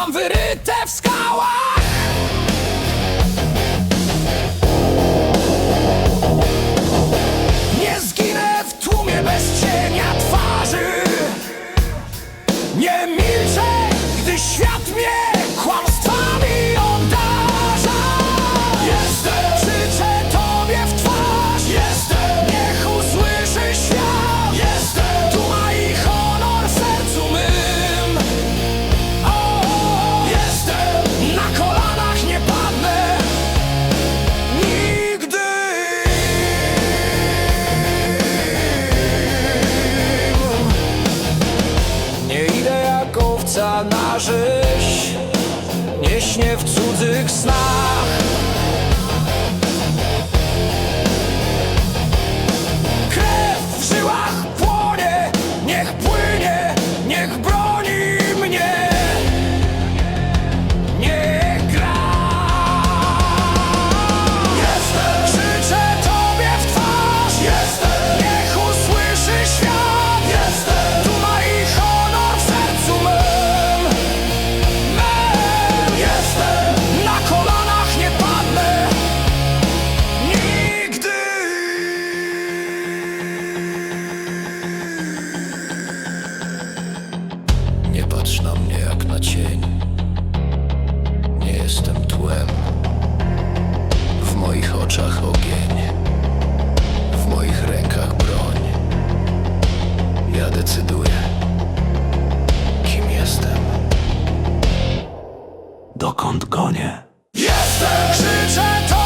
mam wyryte w skałach. Nie zginę w tłumie bez cienia twarzy. Nie milczę, gdy świat zaśnie w cudzych snach. Krew w żyłach płonie, niech płynie, niech broni mnie. decyduje, kim jestem, dokąd gonię. Jestem, krzyczę to!